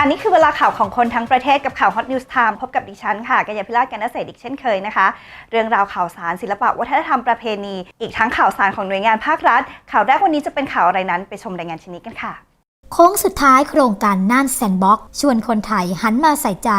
ค่ะนี่คือเวลาข่าวของคนทั้งประเทศกับข่าว Hot News Time พบกับดิฉันค่ะกัญญาพิราชกันนเศรษฐ์อีกเช่นเคยนะคะ เรื่องราวข่าวสารศิลปะวัฒนธรรมประเพณี อีกทั้งข่าวสารของหน่วยงานภาครัฐ ข่าวแรกวันนี้จะเป็นข่าวอะไรนั้น ไปชมรายงานชิ้นนี้กันค่ะ โค้งสุดท้ายโครงการน่านแซนบ็อกชวนคนไทยหันมาใส่ใจ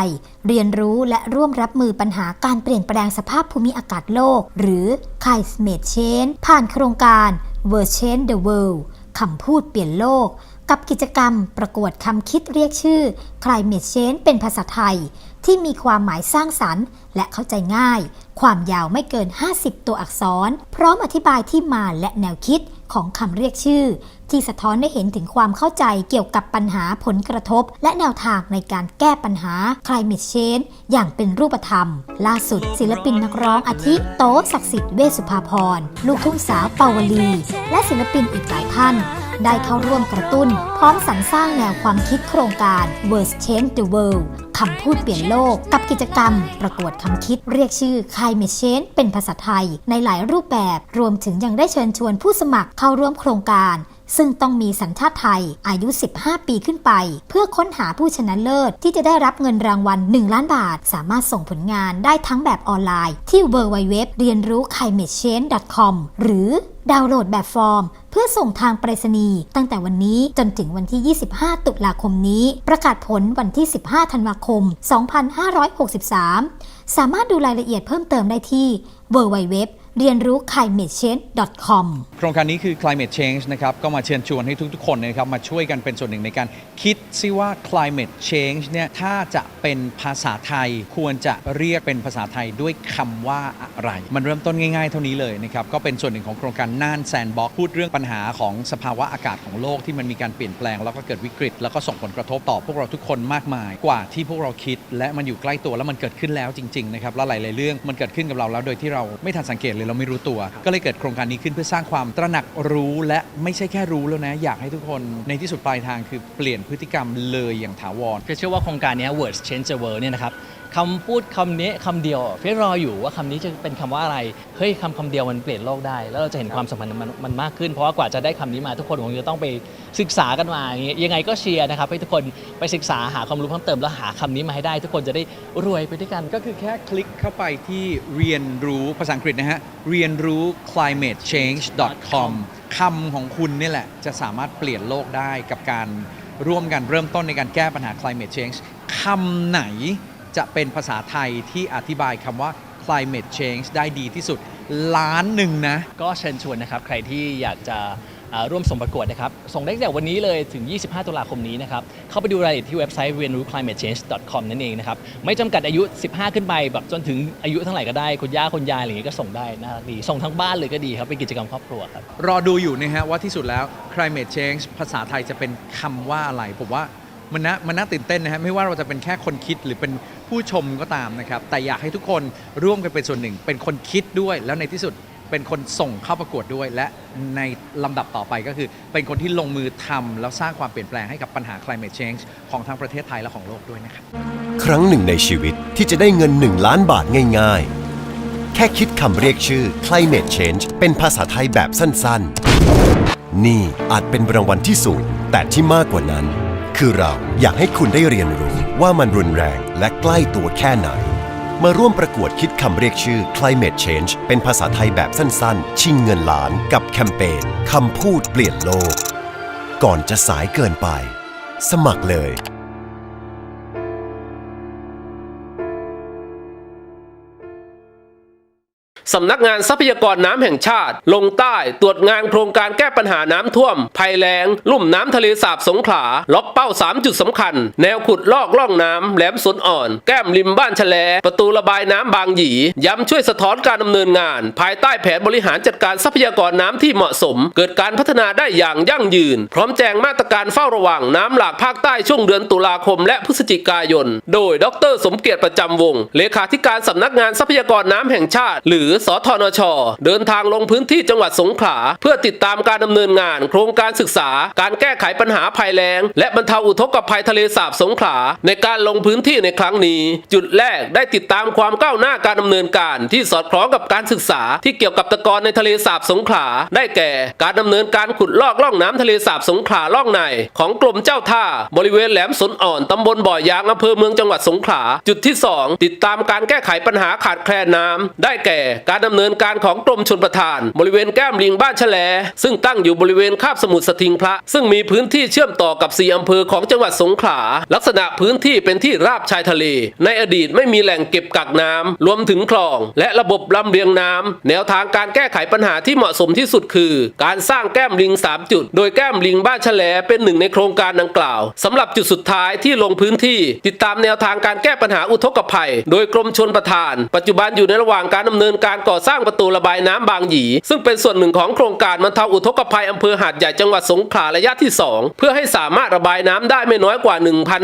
เรียนรู้และร่วมรับมือปัญหาการเปลี่ยนแปลงสภาพภูมิอากาศโลก หรือ Climate Change ผ่านโครงการ World Change the World คำพูดเปลี่ยนโลก กับกิจกรรมประกวดคำคิดเรียกชื่อ Climate Change เป็นภาษาไทย ที่มีความหมายสร้างสรรค์ และเข้าใจง่าย ความยาวไม่เกิน 50 ตัวอักษร พร้อมอธิบายที่มาและแนวคิดของคำเรียกชื่อ ที่สะท้อนให้เห็นถึงความเข้าใจเกี่ยวกับปัญหาผลกระทบ และแนวทางในการแก้ปัญหา climate change อย่างเป็นรูปธรรม ล่าสุดศิลปินนักร้องอาทิโตศักดิ์สิทธิ์เวสุภาพร ลูกทุ่งสาวเปาวลี และศิลปินอีกหลายท่าน ได้เข้าร่วมกระตุ้น พร้อมสรรสร้างแนวความคิดโครงการ Words Change the World คำพูดเปลี่ยนโลก กับกิจกรรม ประกวดคำคิดเรียกชื่อ Climate Change เป็นภาษาไทย ในหลายรูปแบบ รวมถึงยังได้เชิญชวนผู้สมัครเข้าร่วมโครงการ ซึ่งต้องมีสัญชาติไทยอายุ 15 ปีขึ้นไป เพื่อค้นหาผู้ชนะเลิศ ที่จะได้รับเงินรางวัล 1 ล้านบาท สามารถส่งผลงานได้ทั้งแบบออนไลน์ ที่ www เรียนรู้ climatechange.com หรือดาวน์โหลดแบบฟอร์ม เพื่อส่งทางไปรษณีย์ตั้งแต่วันนี้จนถึงวันที่ 25 ตุลาคมนี้ ประกาศผลวันที่ 15 ธันวาคม 2563 สามารถดูรายละเอียดเพิ่มเติมได้ที่ www เรียนรู้ climatechange.com โครงการนี้คือ climate change นะครับ ก็มาเชิญชวนให้ทุกๆ คนนะครับ มาช่วยกันเป็นส่วนหนึ่งในการคิดซิว่า climate change เนี่ย ถ้าจะเป็นภาษาไทยควรจะเรียกเป็นภาษาไทยด้วยคำว่าอะไร มันเริ่มต้นง่ายๆ เท่านี้เลยนะครับ ก็เป็นส่วนหนึ่งของโครงการน่านแซนบ็อกพูดเรื่องปัญหาของสภาวะอากาศของโลกที่มันมีการเปลี่ยนแปลงแล้วก็เกิดวิกฤต แล้วก็ส่งผลกระทบต่อพวกเราทุกคนมากมาย กว่าที่พวกเราคิด และมันอยู่ใกล้ตัวแล้วมันเกิดขึ้นแล้วจริงๆนะครับแล้วหลายๆเรื่องมันเกิดขึ้นกับเราแล้วโดยที่เราไม่ทันสังเกตเลยเราไม่รู้ตัว ก็เลยเกิดโครงการนี้ขึ้นเพื่อสร้างความตระหนักรู้และไม่ใช่แค่รู้แล้วนะ อยากให้ทุกคนในที่สุดปลายทางคือเปลี่ยนพฤติกรรมเลยอย่างถาวรคือเชื่อว่าโครงการเนี้ย Words Change the World เนี่ยนะครับ คำพูดคำนี้คำเดียวเพี่รออยู่ว่าคำนี้จะเป็นคำว่าอะไร เฮ้ยคำคำเดียวมันเปลี่ยนโลกได้ แล้วเราจะเห็นความสัมพันธ์มันมันมากขึ้น เพราะว่ากว่าจะได้คำนี้มาทุกคนคงจะต้องไปศึกษากันมาอย่างเงี้ยยังไงก็เชียร์นะครับให้ทุกคนไปศึกษาหาความรู้เพิ่มเติมแล้วหาคำนี้มาให้ได้ ทุกคนจะได้รวยไปด้วยกัน ก็คือแค่คลิกเข้าไปที่เรียนรู้ภาษาอังกฤษนะฮะเรียนรู้ climatechange.com คำของคุณนี่แหละจะสามารถเปลี่ยนโลกได้กับการร่วมกันเริ่มต้นในการแก้ปัญหา climate change คำไหน จะเป็นภาษาไทยที่อธิบายคำว่า climate change ได้ดีที่สุดล้านหนึ่งนะ ก็เชิญชวนนะครับใครที่อยากจะอ่าร่วมส่งประกวดนะครับ ส่งได้ตั้งแต่วันนี้เลยถึง 25 ตุลาคมนี้นะครับ เข้าไปดูรายละเอียดที่เว็บไซต์เรียนรู้ climatechange.com นั่นเองนะครับ ไม่จำกัดอายุ 15 ขึ้นไปแบบจนถึงอายุเท่าไหร่ก็ได้ คุณย่าคุณยายอะไรอย่างงี้ก็ส่งได้น่ารักดี ส่งทั้งบ้านเลยก็ดีครับ เป็นกิจกรรมครอบครัวครับ รอดูอยู่นะฮะว่าที่สุดแล้ว climate change ภาษาไทยจะเป็นคำว่าอะไร ผมว่ามันน่ามันน่าตื่นเต้นนะฮะไม่ว่าเราจะเป็นแค่คนคิดหรือเป็น ผู้ชมก็ตามนะครับ แต่อยากให้ทุกคนร่วมกันเป็นส่วนหนึ่ง เป็นคนคิดด้วยแล้วในที่สุดเป็นคนส่งเข้าประกวดด้วย และในลำดับต่อไปก็คือ เป็นคนที่ลงมือทำแล้วสร้างความเปลี่ยนแปลงให้กับปัญหา climate change ของทั้งประเทศไทยและของโลกด้วยนะครับ ครั้งหนึ่งในชีวิตที่จะได้เงิน 1 ล้านบาทง่ายๆ แค่คิดคำเรียกชื่อ climate change เป็นภาษาไทยแบบสั้นๆ นี่อาจเป็นรางวัลที่สูงแต่ที่มากกว่านั้น คือเราอยากให้คุณได้เรียนรู้ว่ามันรุนแรงและใกล้ตัวแค่ไหน มาร่วมประกวดคิดคำเรียกชื่อ climate change เป็นภาษาไทยแบบสั้นๆ ชิงเงินล้านกับแคมเปญคำพูดเปลี่ยนโลก ก่อนจะสายเกินไป สมัครเลย สำนักงานทรัพยากรน้ำแห่งชาติ ลงใต้ตรวจงานโครงการแก้ปัญหาน้ำท่วม ภัยแล้ง ลุ่มน้ำทะเลสาบสงขลา ล็อกเป้า 3 จุดสำคัญ แนวขุดลอกล่องน้ำแหลมสนอ่อน แก้มริมบ้านแฉลประตูระบายน้ำบางหยี ย้ำช่วยสะท้อนการดำเนินงาน ภายใต้แผนบริหารจัดการทรัพยากรน้ำที่เหมาะสม เกิดการพัฒนาได้อย่างยั่งยืน พร้อมแจงมาตรการเฝ้าระวังน้ำหลากภาคใต้ช่วงเดือนตุลาคม และพฤศจิกายน โดย ดร สมเกียรติประจำวง เลขาธิการสำนักงานทรัพยากรน้ำแห่งชาติ หรือสทนช เดินทางลงพื้นที่จังหวัดสงขลาเพื่อติดตามการดำเนินงาน โครงการศึกษา การแก้ไขปัญหาภัยแล้ง และบรรเทาอุทกภัยทะเลสาบสงขลาในการลงพื้นที่ในครั้งนี้ จุดแรกได้ติดตามความก้าวหน้าการดำเนินการ ที่สอดคล้องกับการศึกษา ที่เกี่ยวกับตะกอนในทะเลสาบสงขลาได้แก่ การดำเนินการขุดลอกล่องน้ำทะเลสาบสงขลาล่องในของกรมเจ้าท่า บริเวณแหลมสนอ่อนตำบลบ่อยางอำเภอเมืองจังหวัดสงขลาจุดที่ 2 ติดตามการแก้ไขปัญหาขาดแคลนน้ำได้แก่การดำเนินการของกรมชนประทาน บริเวณแก้มลิงบ้านแฉลซึ่งตั้งอยู่บริเวณคาบสมุทรสทิงพระ ซึ่งมีพื้นที่เชื่อมต่อกับสี่อำเภอของจังหวัดสงขลาลักษณะพื้นที่เป็นที่ราบชายทะเล ในอดีตไม่มีแหล่งเก็บกักน้ำรวมถึงคลอง และระบบลำเลียงน้ำแนวทางการแก้ไขปัญหาที่เหมาะสมที่สุดคือ การสร้างแก้มลิง 3 จุด โดยแก้มลิงบ้านแฉลเป็นหนึ่งในโครงการดังกล่าวสำหรับจุดสุดท้ายที่ลงพื้นที่ ติดตามแนวทางการแก้ปัญหาอุทกภัย โดยกรมชนประทาน ปัจจุบันอยู่ในระหว่างการดำเนินการก่อสร้างประตูระบายน้ำบางหยี ซึ่งเป็นส่วนหนึ่งของโครงการบรรเทาอุทกภัยอำเภอหาดใหญ่จังหวัดสงขลาระยะที่ 2 เพื่อให้สามารถระบายน้ำได้ไม่น้อยกว่า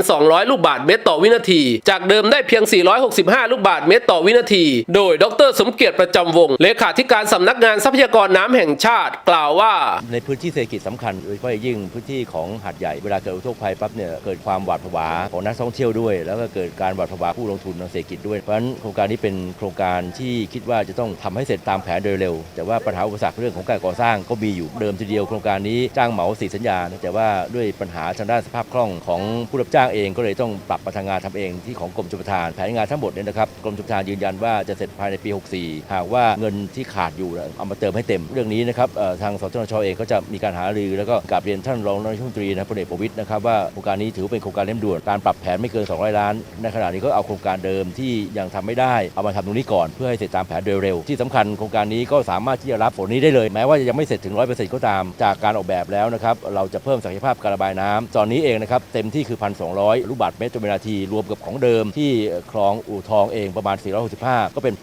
1,200 ลูกบาศก์เมตรต่อวินาที จากเดิมได้เพียง 465 ลูกบาศก์เมตรต่อวินาที โดยดร สมเกียรติประจำวง เลขาธิการสำนักงานทรัพยากรน้ำแห่งชาติ กล่าวว่า ในพื้นที่เศรษฐกิจสำคัญโดยเฉพาะยิ่งพื้นที่ของหาดใหญ่เวลาเกิดอุทกภัยปั๊บเนี่ยเกิดความหวาดผวาของนักท่องเที่ยวด้วย แล้วก็เกิดการหวาดผวาผู้ลงทุนทางเศรษฐกิจด้วยเพราะฉะนั้นโครงการนี้เป็นโครงการที่คิดว่าจะต้องทำให้เสร็จตามแผนโดยเร็ว แต่ว่าปัญหาอุปสรรคเรื่องของการก่อสร้างก็มีอยู่เดิมทีเดียวโครงการนี้จ้างเหมาสีสัญญา แต่ว่าด้วยปัญหาทางด้านสภาพคล่องของผู้รับจ้างเองก็เลยต้องปรับมาทางงานทำเองที่ของกรมชลประทานแผนงานทั้งหมดเนี่ยนะครับกรมชลประทานยืนยันว่าจะเสร็จภายในปี 64 หากว่าเงินที่ขาดอยู่เอามาเติมให้เต็มเรื่องนี้นะครับทางสตชเองก็จะมีการหารือแล้วก็กราบเรียนท่านรองนายกรัฐมนตรีนะพลเอกประวิตยนะครับว่าโครงการนี้ถือเป็นโครงการเร่งด่วนการปรับแผนไม่เกิน 200 ล้านในขณะนี้ก็เอาโครงการเดิมที่ยังทำไม่ได้เอามาทำตรงนี้ก่อนเพื่อให้เสร็จตามแผนโดยเร็ว ที่สำคัญโครงการนี้ก็สามารถที่จะรับฝนนี้ได้เลย แม้ว่าจะยังไม่เสร็จถึง 100%ก็ตาม จากการออกแบบแล้วนะครับ เราจะเพิ่มศักยภาพการระบายน้ำตอนนี้เองนะครับ เต็มที่คือ 1,200 ลูกบาศก์เมตรต่อวินาที รวมกับของเดิมที่คลองอู่ทองเองประมาณ 465 ก็เป็น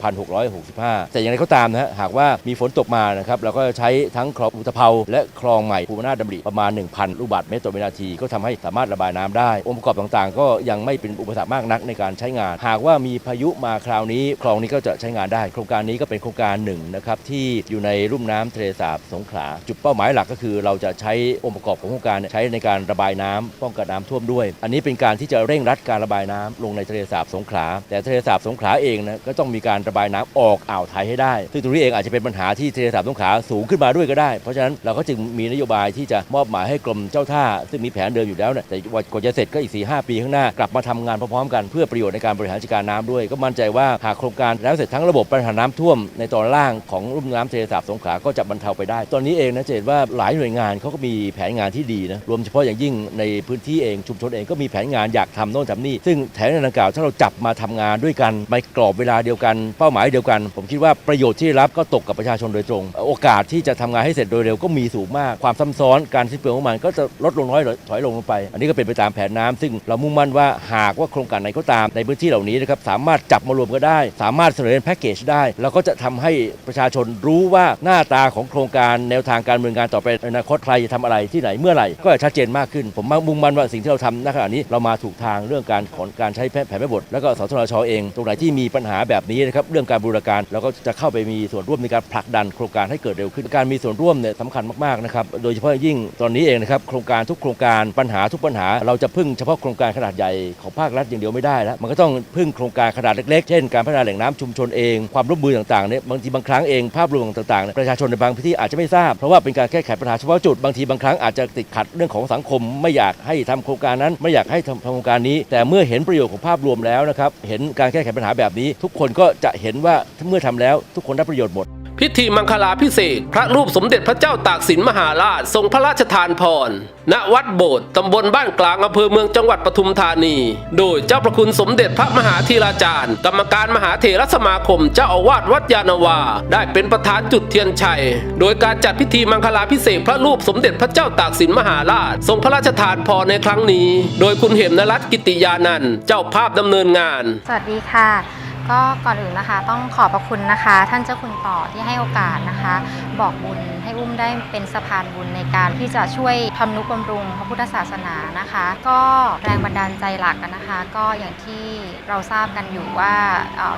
1,665 แต่อย่างไรก็ตามนะฮะ หากว่ามีฝนตกมานะครับ เราก็จะใช้ทั้งคลองอุตภเปาและคลองใหม่ภูมินาถดำริประมาณ 1,000 ลูกบาศก์เมตรต่อวินาที ก็ทำให้สามารถระบายน้ำได้ องค์ประกอบต่างๆ ก็ยังไม่เป็นอุปสรรคมากนักในการใช้งาน หากว่ามีพายุมาคราวนี้คลองนี้ก็จะใช้งานได้โครงการนี้ี้ก็เป็นโครงการหนึ่งนะครับที่อยู่ในลุ่มน้ำทะเลสาบสงขลาจุดเป้าหมายหลักก็คือ เราจะใช้องค์ประกอบของโครงการใช้ในการระบายน้ำป้องกันน้ำท่วมด้วย อันนี้เป็นการที่จะเร่งรัดการระบายน้ำลงในทะเลสาบสงขลาแต่ทะเลสาบสงขลาเองนะก็ต้องมีการระบายน้ำออกอ่าวไทยให้ได้ ซึ่งตรงนี้เองอาจจะเป็นปัญหาที่ทะเลสาบสงขลาสูงขึ้นมาด้วยก็ได้ เพราะฉะนั้นเราก็จึงมีนโยบายที่จะมอบหมายให้กรมเจ้าท่า ซึ่งมีแผนเดิมอยู่แล้วเนี่ยแต่กว่าจะเสร็จก็อีก 4 5 ปีข้างหน้ากลับมาทำงานพร้อมๆกันเพื่อประโยชน์ในการบริหารจัดการน้ำด้วย ก็มั่นใจว่าหากโครงการแล้วเสร็จทั้งระบบปัญหาน้ำท่วมในตอนล่างของรุ่มน้ำทะเลสาบสงขลาก็จะบรรเทาไปได้ ตอนนี้เองนะจะเห็นว่าหลายหน่วยงานเขาก็มีแผนงานที่ดีนะรวมเฉพาะอย่างยิ่งในพื้นที่เองชุมชนเองก็มีแผนงานอยากทำโน่นทำนี่ซึ่งแผนงานดังกล่าวถ้าเราจับมาทำงานด้วยกันในกรอบเวลาเดียวกัน เป้าหมายเดียวกัน ผมคิดว่าประโยชน์ที่ได้รับก็ตกกับประชาชนโดยตรง โอกาสที่จะทำงานให้เสร็จโดยเร็วก็มีสูงมากความซ้ำซ้อนการสิ้นเปลืองของมันก็จะลดลงน้อยถอยลงลงไป อันนี้ก็เป็นไปตามแผนน้ำซึ่งเรามุ่งมั่นว่าหากว่าโครงการไหนก็ตามในพื้นที่เหล่านี้นะครับสามารถจับมารวมกันได้ สามารถเสนอเป็นแพ็กเกจได้แล้วก็จะทำให้ประชาชนรู้ว่าหน้าตาของโครงการแนวทางการเมืองการต่อไปอนาคตใครจะทำอะไรที่ไหนเมื่อไหร่ ก็จะชัดเจนมากขึ้น ผมมุ่งมั่นว่าสิ่งที่เราทำณขณะนี้เรามาถูกทางเรื่องการขนการใช้แผนแม่บท แล้วก็สทชเอง ตรงไหนที่มีปัญหาแบบนี้นะครับเรื่องการบูรการเราก็จะเข้าไปมีส่วนร่วมในการผลักดันโครงการให้เกิดเร็วขึ้นการมีส่วนร่วมเนี่ยสำคัญมากๆนะครับโดยเฉพาะยิ่งตอนนี้เองนะครับโครงการทุกโครงการปัญหาทุกปัญหา เราจะพึ่งเฉพาะโครงการขนาดใหญ่ของภาครัฐอย่างเดียวไม่ได้แล้วมันก็ต้องพึ่งโครงการขนาดเล็กๆเช่นการพัฒนาแหล่งน้ำชุมชนเองความร่วมมือต่างๆเนี่ยบางทีบางครั้งเองภาพรวมต่างๆเนี่ยประชาชนในบางพื้นที่อาจจะไม่ทราบ เพราะว่าเป็นการแก้ไขปัญหาเฉพาะจุดบางทีบางครั้งอาจจะติดขัดเรื่องของสังคม ไม่อยากให้ทำโครงการนั้นไม่อยากให้ทำโครงการนี้ แต่เมื่อเห็นประโยชน์ของภาพรวมแล้วนะครับเห็นการแก้ไขปัญหาแบบนี้ ทุกคนก็จะเห็นว่าเมื่อทำแล้วทุกคนได้ประโยชน์หมด พิธีมังคลาพิเศษพระรูปสมเด็จพระเจ้าตากสินมหาราชทรงพระราชทานพร ณวัดโบสถ์ตำบลบ้านกลางอำเภอเมืองจังหวัดปทุมธานี โดยเจ้าพระคุณสมเด็จพระมหาธีราจารย์ กรรมการมหาเถรสมาคม เจ้าอาวาสวัดยานนาวา ได้เป็นประธานจุดเทียนชัย โดยการจัดพิธีมังคลาพิเศษพระรูปสมเด็จพระเจ้าตากสินมหาราช ทรงพระราชทานพรในครั้งนี้ โดยคุณเหมนรัตน์กิติยานันท์เจ้าภาพดำเนินงาน สวัสดีค่ะ ก็ก่อนอื่นนะคะต้องขอบพระคุณนะคะ ท่านเจ้าคุณต่อที่ให้โอกาสนะคะ บอกบุญให้อุ้มได้เป็นสะพานบุญในการที่จะช่วยทำนุบำรุงพระพุทธศาสนานะคะ ก็แรงบันดาลใจหลักนะคะ ก็อย่างที่เราทราบกันอยู่ว่า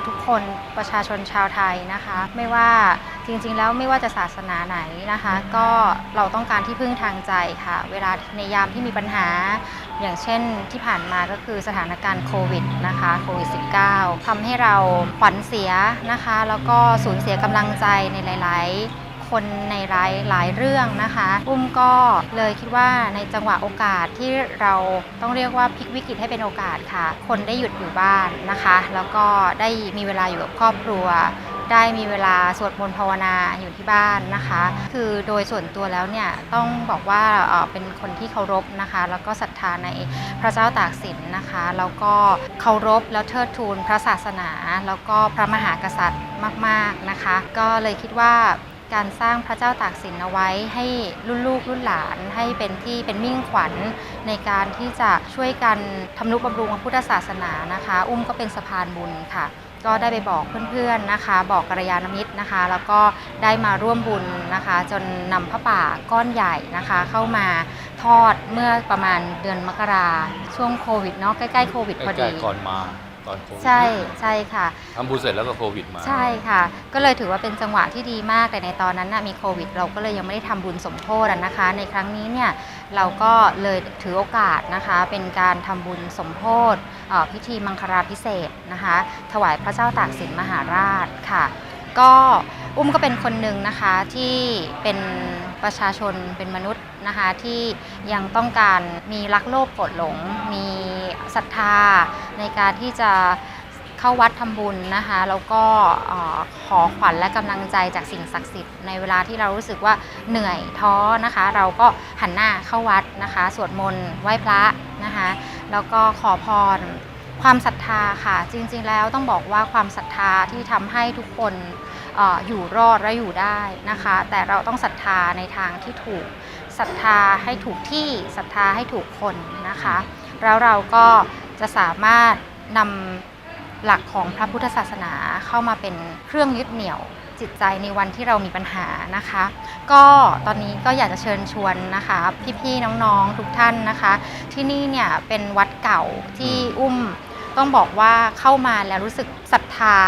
ทุกคนประชาชนชาวไทยนะคะ ไม่ว่าจริงๆ แล้วไม่ว่าจะศาสนาไหนนะคะ ก็เราต้องการที่พึ่งทางใจค่ะ เวลาในยามที่มีปัญหาอย่างเช่นที่ผ่านมาก็คือสถานการณ์โควิดนะคะโควิด -19 ทำให้เราขวัญเสียนะคะ แล้วก็สูญเสียกำลังใจในหลาย ๆ คนในหลายหลายเรื่องนะคะอุ้มก็เลยคิดว่าในจังหวะโอกาสที่เราต้องเรียกว่าพลิกวิกฤตให้เป็นโอกาสค่ะ คนได้หยุดอยู่บ้านนะคะ แล้วก็ได้มีเวลาอยู่กับครอบครัวได้มีเวลาสวดมนต์ภาวนาอยู่ที่บ้านนะคะ คือโดยส่วนตัวแล้วเนี่ยต้องบอกว่าเอ่อเป็นคนที่เคารพนะคะ แล้วก็ศรัทธาในพระเจ้าตากสินนะคะ แล้วก็เคารพแล้วเทิดทูนพระศาสนา แล้วก็พระมหากษัตริย์มาก ๆนะคะ ก็เลยคิดว่า การสร้างพระเจ้าตากสินเอาไว้ให้รุ่นลูกรุ่นหลาน ให้เป็นที่เป็นมิ่งขวัญในการที่จะช่วยกันทำนุบำรุงพระพุทธศาสนานะคะ อุ้มก็เป็นสะพานบุญค่ะ ก็ได้ไปบอกเพื่อนๆนะคะ บอกกัลยาณมิตรนะคะ แล้วก็ได้มาร่วมบุญนะคะ จนนำพระป่าก้อนใหญ่นะคะ เข้ามาทอดเมื่อประมาณเดือนมกราช่วงโควิดเนาะใกล้ๆโควิดพอดีก่อนมา ตอนโควิดใช่ใช่ค่ะ ทำบุญเสร็จแล้วก็โควิดมา ใช่ค่ะ ก็เลยถือว่าเป็นจังหวะที่ดีมากแต่ในตอนนั้นนะมีโควิด เราก็เลยยังไม่ได้ทำบุญสมโภชอะนะคะ ในครั้งนี้เนี่ยเราก็เลยถือโอกาสนะคะ เป็นการทำบุญสมโภชเอ่อพิธีมังคลาพิเศษกนะคะ ถวายพระเจ้าตากสินมหาราชค่ะ ก็อุ้มก็เป็นคนหนึ่งนะคะที่เป็น ประชาชนเป็นมนุษย์นะคะที่ยังต้องการมีรักโลภโกรธหลง มีศรัทธาในการที่จะเข้าวัดทำบุญนะคะแล้วก็ขอขวัญและกำลังใจจากสิ่งศักดิ์สิทธิ์ในเวลาที่เรารู้สึกว่าเหนื่อยท้อนะคะ เราก็หันหน้าเข้าวัดนะคะ สวดมนต์ไหว้พระนะคะแล้วก็ขอพรความศรัทธาค่ะ จริงๆแล้วต้องบอกว่าความศรัทธาที่ทำให้ทุกคน อยู่รอดและอยู่ได้นะคะ แต่เราต้องศรัทธาในทางที่ถูกศรัทธาให้ถูกที่ศรัทธาให้ถูกคนนะคะ แล้วเราก็จะสามารถนำหลักของพระพุทธศาสนาเข้ามาเป็นเครื่องยึดเหนี่ยวจิตใจในวันที่เรามีปัญหานะคะ ก็ตอนนี้ก็อยากจะเชิญชวนนะคะ พี่ๆน้องๆทุกท่านนะคะ ที่นี่เนี่ยเป็นวัดเก่าที่อุ้ม ต้องบอกว่าเข้ามาแล้วรู้สึกศรัทธา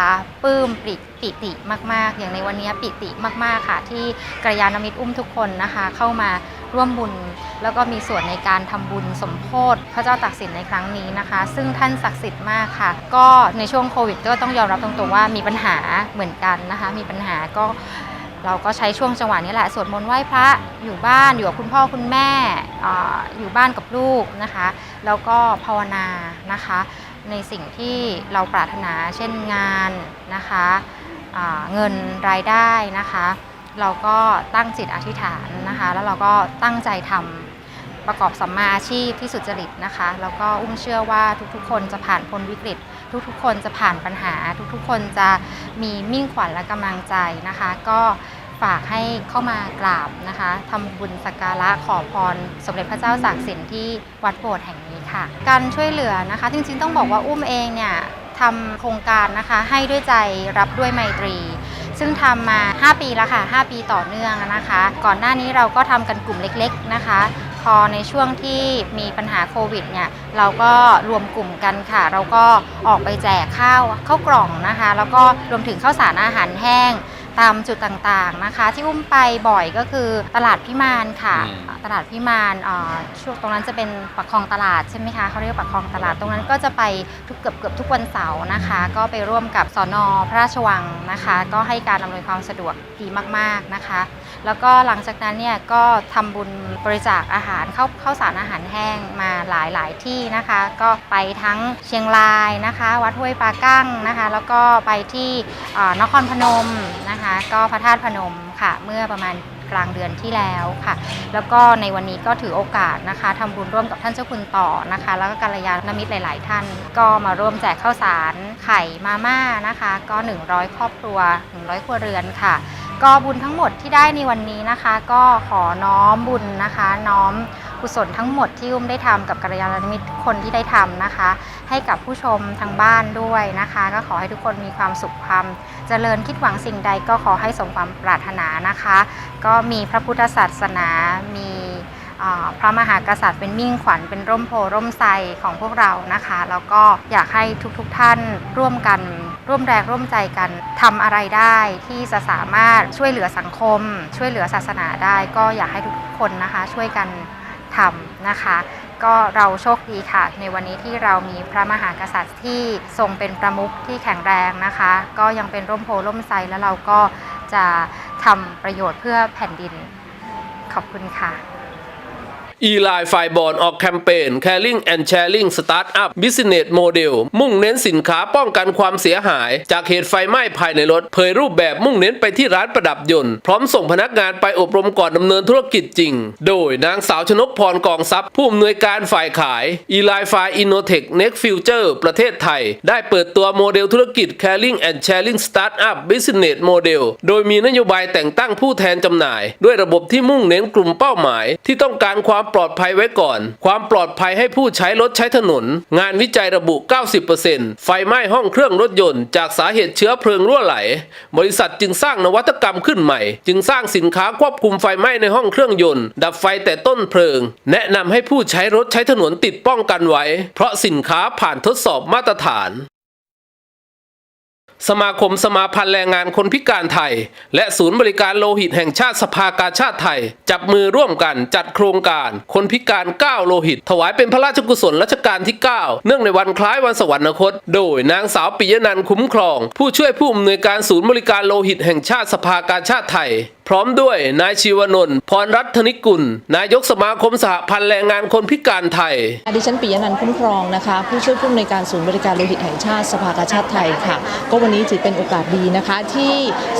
ปลื้มปิปิติมาก ๆ อย่างในวันนี้ปิติมาก ๆ ค่ะ ที่กัลยาณมิตรอุ้มทุกคนนะคะ เข้ามาร่วมบุญ แล้วก็มีส่วนในการทำบุญสมโพธิพระเจ้าตากสินในครั้งนี้นะคะ ซึ่งท่านศักดิ์สิทธิ์มากค่ะ ก็ในช่วงโควิดก็ต้องยอมรับตรงๆว่ามีปัญหาเหมือนกันนะคะ มีปัญหาก็เราก็ใช้ช่วงจังหวะนี้แหละสวดมนต์ไหว้พระอยู่บ้านอยู่กับคุณพ่อคุณแม่ออยู่บ้านกับลูกนะคะ แล้วก็ภาวนานะคะ ในสิ่งที่เราปรารถนาเช่นงานนะคะเงินรายได้นะคะ เราก็ตั้งจิตอธิษฐานนะคะ แล้วเราก็ตั้งใจทำประกอบสัมมาอาชีพที่สุจริตนะคะ แล้วก็อุ้มเชื่อว่าทุกๆ คนจะผ่านพ้นวิกฤต ทุกๆ คนจะผ่านปัญหา ทุกๆ คนจะมีมิ่งขวัญและกำลังใจนะคะ ก็ ฝากให้เข้ามากราบนะคะทำบุญสักการะขอพร สมเด็จพระเจ้าตากสินที่วัดโบสถ์แห่งนี้ค่ะ การช่วยเหลือนะคะจริงๆต้องบอกว่าอุ้มเองเนี่ยทำโครงการนะคะให้ด้วยใจรับด้วยไมตรี ซึ่งทำมา 5 ปีแล้วค่ะ 5 ปีต่อเนื่องนะคะ ก่อนหน้านี้เราก็ทำกันกลุ่มเล็กๆนะคะพอในช่วงที่มีปัญหาโควิดเนี่ยเราก็รวมกลุ่มกันค่ะ เราก็ออกไปแจกข้าวข้าวกล่องนะคะ แล้วก็รวมถึงข้าวสารอาหารแห้ง ตามจุดต่างๆนะคะ ที่อุ้มไปบ่อยก็คือตลาดพิมานค่ะ อืม ตลาดพิมานเอ่อช่วงตรงนั้นจะเป็นปากคลองตลาดใช่ไหมคะเขาเรียกว่าปากคลองตลาดตรงนั้นก็จะไปทุกเกือบเกือบทุกวันเสาร์นะคะ ก็ไปร่วมกับสอนอพระราชวังนะคะ ก็ให้การอำนวยความสะดวกดีมากๆนะคะ แล้วก็หลังจากนั้นเนี่ยก็ทำบุญบริจาคอาหารเข้าเข้าสารอาหารแห้งมาหลายหลายที่นะคะ ก็ไปทั้งเชียงรายนะคะ วัดห้วยปลากั้งนะคะ แล้วก็ไปที่นครพนมนะคะ ก็พระธาตุพนมค่ะเมื่อประมาณกลางเดือนที่แล้วค่ะ แล้วก็ในวันนี้ก็ถือโอกาสนะคะทำบุญร่วมกับท่านเจ้าคุณต่อนะคะ แล้วก็กัลยาณมิตรหลาย ๆ ท่าน ก็มาร่วมแจกข้าวสารไข่มาม่านะคะ ก็ 100 ครอบครัว 100 ครัวเรือนค่ะ ก็บุญทั้งหมดที่ได้ในวันนี้นะคะ ก็ขอน้อมบุญนะคะ น้อมกุศลทั้งหมดที่อุ้มได้ทำกับกัลยาณมิตรคนที่ได้ทำนะคะ ให้กับผู้ชมทางบ้านด้วยนะคะ ก็ขอให้ทุกคนมีความสุขความเจริญคิดหวังสิ่งใดก็ขอให้สมความปรารถนานะคะ ก็มีพระพุทธศาสนามี พระมหากษัตริย์เป็นมิ่งขวัญเป็นร่มโพร่มไทรของพวกเรานะคะ แล้วก็อยากให้ทุกๆทท่านร่วมกัน ร่วมแรงร่วมใจกันทำอะไรได้ที่จะสามารถช่วยเหลือสังคม ช่วยเหลือศาสนาได้ ก็อยากให้ทุกๆคนนะคะ ช่วยกันทำนะคะ ก็เราโชคดีค่ะ ในวันนี้ที่เรามีพระมหากษัตริย์ที่ทรงเป็นประมุขที่แข็งแรงนะคะ ก็ยังเป็นร่มโพล่มไทรแล้วเราก็จะทำประโยชน์เพื่อแผ่นดิน ขอบคุณค่ะ e l i ไฟบอลออกแคมเปญ Caring and Sharing Startup Business Model มุ่งเน้นสินค้าป้องกันความเสียหาย จากเหตุไฟไหม้ภายในรถ เผยรูปแบบมุ่งเน้นไปที่ร้านประดับยนต์ พร้อมส่งพนักงานไปอบรมก่อนดำเนินธุรกิจจริง โดยนางสาวชนกพรกองทรัพย์ ผู้อำนวยการฝ่ายขาย e l i ไฟ Innotech Next Future ประเทศไทย ได้เปิดตัวโมเดลธุรกิจ Caring and Sharing Startup Business Model โดยมีนโยบายแต่งตั้งผู้แทนจำหน่าย ด้วยระบบที่มุ่งเน้นกลุ่มเป้าหมาย ที่ต้องการความปลอดภัยไว้ก่อน ความปลอดภัยให้ผู้ใช้รถใช้ถนน งานวิจัยระบุ 90%ไฟไหม้ห้องเครื่องรถยนต์จากสาเหตุเชื้อเพลิงรั่วไหล บริษัทจึงสร้างนวัตกรรมขึ้นใหม่ จึงสร้างสินค้าควบคุมไฟไหม้ในห้องเครื่องยนต์ ดับไฟแต่ต้นเพลิง แนะนำให้ผู้ใช้รถใช้ถนนติดป้องกันไว้ เพราะสินค้าผ่านทดสอบมาตรฐาน สมาคมสมาพันธ์แรงงานคนพิการไทย และศูนย์บริการโลหิตแห่งชาติสภากาชาติไทย จับมือร่วมกันจัดโครงการคนพิการ 9 โลหิต ถวายเป็นพระราชกุศลรัชกาลที่ 9 เนื่องในวันคล้ายวันสวรรคต โดยนางสาวปิยนันท์คุ้มครอง ผู้ช่วยผู้อำนวยการศูนย์บริการโลหิตแห่งชาติสภากาชาติไทย พร้อมด้วยนายชีวนนท์พรรัตนิกุล นายกสมาคมสหพันธ์แรงงานคนพิการไทย ดิฉันปิยนันท์คุ้มครองนะคะ ผู้ช่วยผู้อำนวยการศูนย์บริการโลหิตแห่งชาติสภากาชาติไทยค่ะ ก็วันนี้ถือเป็นโอกาสดีนะคะ ที่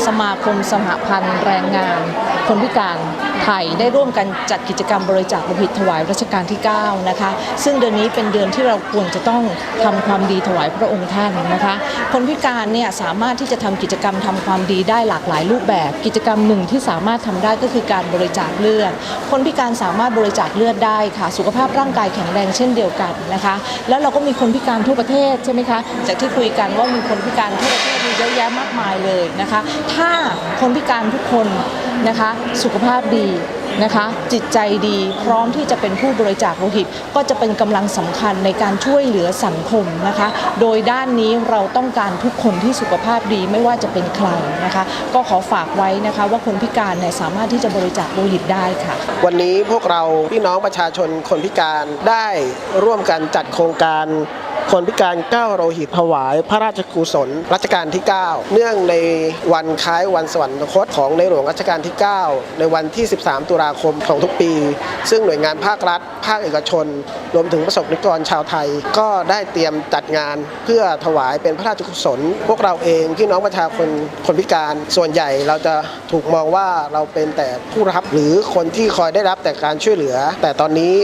สมาคมสหพันธ์แรงงานคนพิการไทยได้ร่วมกันจัดกิจกรรมบริจาคโลหิตถวายรัชกาลที่ 9 นะคะ ซึ่งเดือนนี้เป็นเดือนที่เราควรจะต้องทำความดีถวายพระองค์ท่านนะคะ คนพิการเนี่ยสามารถที่จะทำกิจกรรมทำความดีได้หลากหลายรูปแบบ กิจกรรมหนึ่งที่ที่สามารถทำได้ก็คือการบริจาคเลือด คนพิการสามารถบริจาคเลือดได้ค่ะ สุขภาพร่างกายแข็งแรงเช่นเดียวกันนะคะ แล้วเราก็มีคนพิการทั่วประเทศใช่ไหมคะ จากที่คุยกันว่ามีคนพิการทั่วประเทศมีเยอะแยะมากมายเลยนะคะ ถ้าคนพิการทุกคนนะคะ สุขภาพดี นะคะ จิตใจดีพร้อมที่จะเป็นผู้บริจาคโลหิต ก็จะเป็นกำลังสำคัญในการช่วยเหลือสังคมนะคะ โดยด้านนี้เราต้องการทุกคนที่สุขภาพดีไม่ว่าจะเป็นใครนะคะ ก็ขอฝากไว้นะคะว่าคนพิการเนี่ยสามารถที่จะบริจาคโลหิตได้ค่ะ วันนี้พวกเราพี่น้องประชาชนคนพิการได้ร่วมกันจัดโครงการ คนพิการก้าวโลหิตถวาย พระราชกุศลรัชกาลที่ 9 เนื่องในวันคล้ายวันสวรรคตของในหลวงรัชกาลที่ 9 ในวันที่ 13 ตุลาคมของทุกปี ซึ่งหน่วยงานภาครัฐ ภาคเอกชน รวมถึงประสบนิกรชาวไทย ก็ได้เตรียมจัดงานเพื่อถวายเป็นพระราชกุศล พวกเราเองพี่น้องประชาชนคนพิการส่วนใหญ่เราจะถูกมองว่าเราเป็นแต่ผู้รับหรือคนที่คอยได้รับแต่การช่วยเหลือ แต่ตอนนี้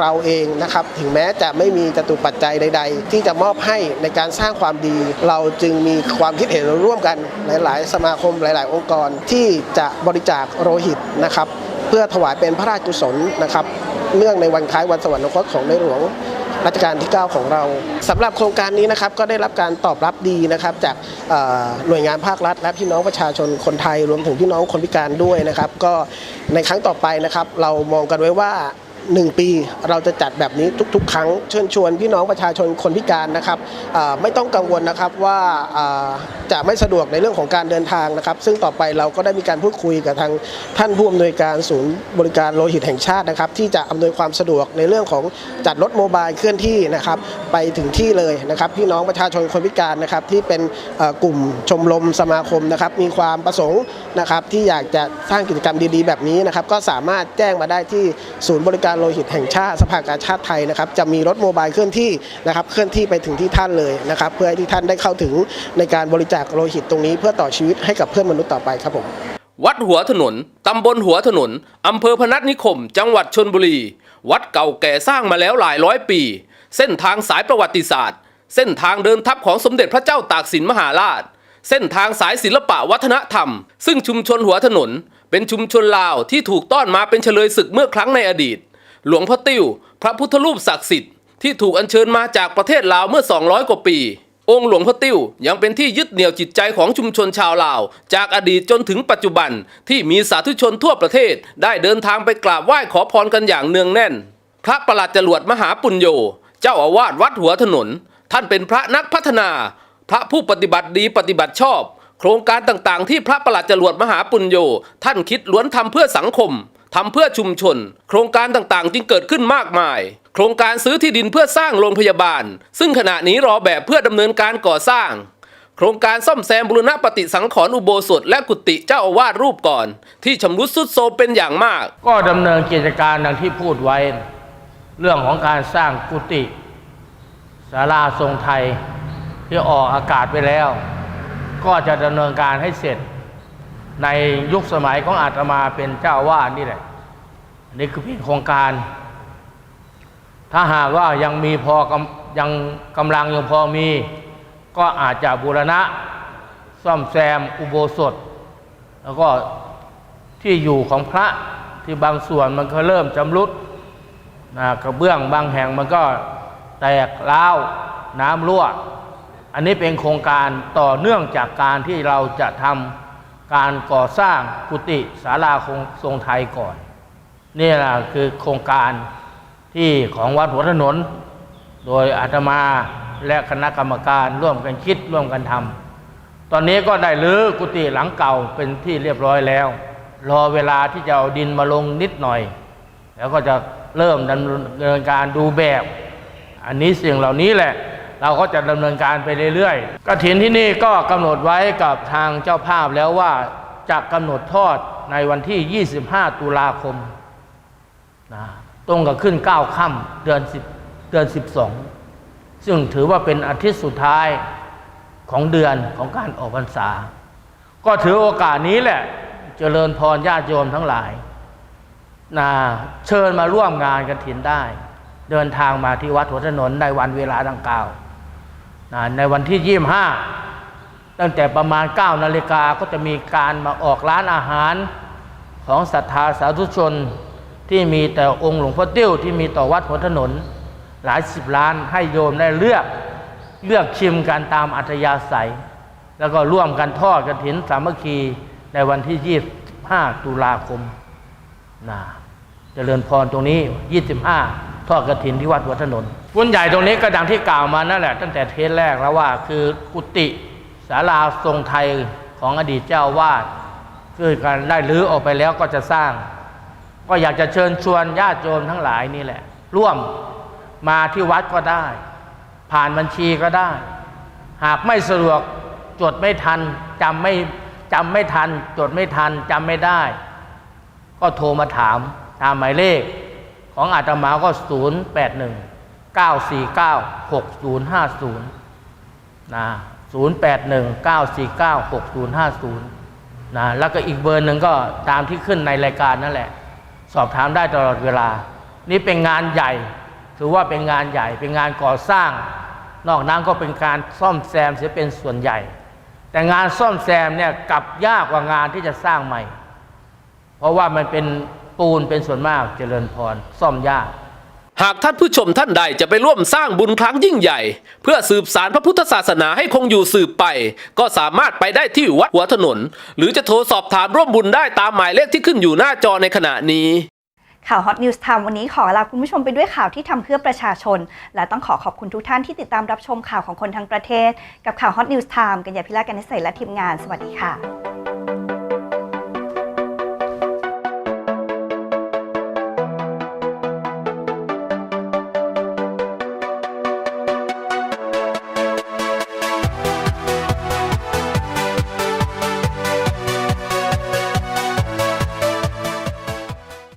เราเองนะครับถึงแม้จะไม่มีจตุปัจจัยใด ๆที่จะมอบให้ในการสร้างความดี เราจึงมีความคิดเห็นร่วมกันหลาย ๆ สมาคมหลาย ๆ องค์กรที่จะบริจาคโลหิตนะครับเพื่อถวายเป็นพระราชกุศลนะครับเนื่องในวันคล้ายวันสวรรคตของในหลวงรัชกาลที่ 9 ของเราสำหรับโครงการนี้นะครับก็ได้รับการตอบรับดีนะครับจากหน่วยงานภาครัฐ และพี่น้องประชาชนคนไทยรวมถึงพี่น้องคนพิการด้วยนะครับ ก็ในครั้งต่อไปนะครับ เรามองกันไว้ว่า 1 ปี เราจะจัดแบบนี้ทุก ๆ ครั้งเชิญชวนพี่น้องประชาชนคนพิการนะครับไม่ต้องกังวลนะครับว่าจะไม่สะดวกในเรื่องของการเดินทางนะครับ ซึ่งต่อไปเราก็ได้มีการพูดคุยกับทางท่านผู้อำนวยการศูนย์บริการโลหิตแห่งชาตินะครับ ที่จะอำนวยความสะดวกในเรื่องของจัดรถโมบายเคลื่อนที่นะครับไปถึงที่เลยนะครับ พี่น้องประชาชนคนพิการนะครับที่เป็นกลุ่มชมรมสมาคมนะครับ มีความประสงค์นะครับที่อยากจะสร้างกิจกรรมดีๆ แบบนี้นะครับ ก็สามารถแจ้งมาได้ที่ศูนย์บริการโลหิตแห่งชาติสภากาชาติไทยนะครับจะมีรถโมบายเคลื่อนที่นะครับเคลื่อนที่ไปถึงที่ท่านเลยนะครับเพื่อให้ที่ท่านได้เข้าถึงในการบริจาคโลหิตตรงนี้ เพื่อต่อชีวิตให้กับเพื่อนมนุษย์ต่อไปครับผมวัดหัวถนน ตำบลหัวถนน อำเภอพนัสนิคม จังหวัดชนบุรี วัดเก่าแก่สร้างมาแล้วหลายร้อยปี เส้นทางสายประวัติศาสตร์ เส้นทางเดินทัพของสมเด็จพระเจ้าตากสินมหาราช เส้นทางสายศิลปะวัฒนธรรม ซึ่งชุมชนหัวถนน เป็นชุมชนลาวที่ถูกต้อนมาเป็นเฉลยศึกเมื่อครั้งในอดีต หลวงพ่อติ้ว พระพุทธรูปศักดิ์สิทธิ์ที่ถูกอัญเชิญมาจากประเทศลาวเมื่อ 200 กว่าปี องค์หลวงพ่อติ้วยังเป็นที่ยึดเหนี่ยวจิตใจของชุมชนชาวลาว จากอดีตจนถึงปัจจุบันที่มีสาธุชนทั่วประเทศ ได้เดินทางไปกราบไหว้ขอพรกันอย่างเนืองแน่น พระประหลัดจรวดมหาปุญโญเจ้าอาวาสวัดหัวถนน ท่านเป็นพระนักพัฒนา พระผู้ปฏิบัติดีปฏิบัติชอบ โครงการต่างๆ ที่พระประหลัดจรวดมหาปุญโญท่านคิดล้วนทำเพื่อสังคม ทำเพื่อชุมชน โครงการต่างๆ จึงเกิดขึ้นมากมาย โครงการซื้อที่ดินเพื่อสร้างโรงพยาบาล ซึ่งขณะนี้รอแบบเพื่อดำเนินการก่อสร้าง โครงการซ่อมแซมบูรณะปฏิสังขรณ์อุโบสถและกุฏิเจ้าอาวาสรูปก่อน ที่ชำรุดทรุดโทรมเป็นอย่างมาก ก็ดำเนินกิจการดังที่พูดไว้ เรื่องของการสร้างกุฏิศาลาทรงไทยที่ออกอากาศไปแล้ว ก็จะดำเนินการให้เสร็จในยุคสมัยของอาตมาเป็นเจ้าวาดนี่แหละ นี่คือเพียงโครงการ ถ้าหากว่ายังมีพอกำยังกำลังยังพอมี ก็อาจจะบูรณะซ่อมแซมอุโบสถ แล้วก็ที่อยู่ของพระที่บางส่วนมันก็เริ่มจำรุดนะกระเบื้องบางแห่งมันก็แตกร้าน้ำรั่ว อันนี้เป็นโครงการต่อเนื่องจากการที่เราจะทำการก่อสร้างกุฏิศาลาคงทรงไทยก่อน นี่แหละคือโครงการที่ของวัดหัวถนน โดยอาตมาและคณะกรรมการร่วมกันคิดร่วมกันทำตอนนี้ก็ได้รื้อกุฏิหลังเก่าเป็นที่เรียบร้อยแล้ว รอเวลาที่จะเอาดินมาลงนิดหน่อย แล้วก็จะเริ่มดำเนินการดูแบบ อันนี้สิ่งเหล่านี้แหละ เราก็จะดำเนินการไปเรื่อยๆกฐินที่นี่ก็กำหนดไว้กับทางเจ้าภาพแล้วว่าจะกำหนดทอดในวันที่ 25 ตุลาคม นะตรงกับขึ้น9ค่ำเดือน10เดือน12ซึ่งถือว่าเป็นอาทิตย์สุดท้ายของเดือนของการออกพรรษา ก็ถือโอกาสนี้แหละเจริญพรญาติโยมทั้งหลายนะเชิญมาร่วมงานกันถินได้ เดินทางมาที่วัดหัวถนนในวันเวลาดังกล่าวนะในวันที่ยี่ห้าตั้งแต่ประมาณ 9 นาฬิกาก็จะมีการมาออกร้านอาหารของศรัทธาสาธุชน ที่มีแต่องค์หลวงพ่อติ้วที่มีต่อวัดหัวถนน หลายสิบล้านให้โยมได้เลือกเลือกชิมกันตามอัธยาศัย แล้วก็ร่วมกันทอดกระถินสามัคคีในวันที่ 25 ตุลาคมนะเจริญพรตรงนี้ 25 ทอดกระถินที่วัดหัวถนนบุญใหญ่ตรงนี้ก็ดังที่กล่าวมานั่นแหละ ตั้งแต่เทศแรกแล้วว่าคือกุฏิศาลาทรงไทยของอดีตเจ้าวาดคือการได้รื้อออกไปแล้วก็จะสร้าง ก็อยากจะเชิญชวนญาติโยมทั้งหลายนี่แหละ ร่วมมาที่วัดก็ได้ ผ่านบัญชีก็ได้ หากไม่สะดวกจดไม่ทันจำไม่จำไม่ทัน จดไม่ทันจำไม่ได้ ก็โทรมาถามตามหมายเลข ของอาตมาก็ 0 8 1 9 4 9 6 0 5 0นะ0 8 1 9 4 9 6 0 5 0นะแล้วก็อีกเบอร์หนึ่งก็ตามที่ขึ้นในรายการนั่นแหละ สอบถามได้ตลอดเวลา นี่เป็นงานใหญ่ ถือว่าเป็นงานใหญ่ เป็นงานก่อสร้าง นอกนั้นก็เป็นการซ่อมแซมเสียเป็นส่วนใหญ่ แต่งานซ่อมแซมเนี่ยกลับยากกว่างานที่จะสร้างใหม่ เพราะว่ามันเป็นปูนเป็นส่วนมากเจริญพรซ่อมยาก หากท่านผู้ชมท่านใดจะไปร่วมสร้างบุญครั้งยิ่งใหญ่ เพื่อสืบสารพระพุทธศาสนาให้คงอยู่สืบไป ก็สามารถไปได้ที่วัดหัวถนน หรือจะโทรสอบถามร่วมบุญได้ตามหมายเลขที่ขึ้นอยู่หน้าจอในขณะนี้ข่าว Hot News Time วันนี้ขอลาคุณผู้ชมไปด้วยข่าวที่ทำเพื่อประชาชน และต้องขอขอบคุณทุกท่านที่ติดตามรับชมข่าวของคนทั้งประเทศ กับข่าว Hot News Time กัญญาพิลากันนิสัยและทีมงาน สวัสดีค่ะ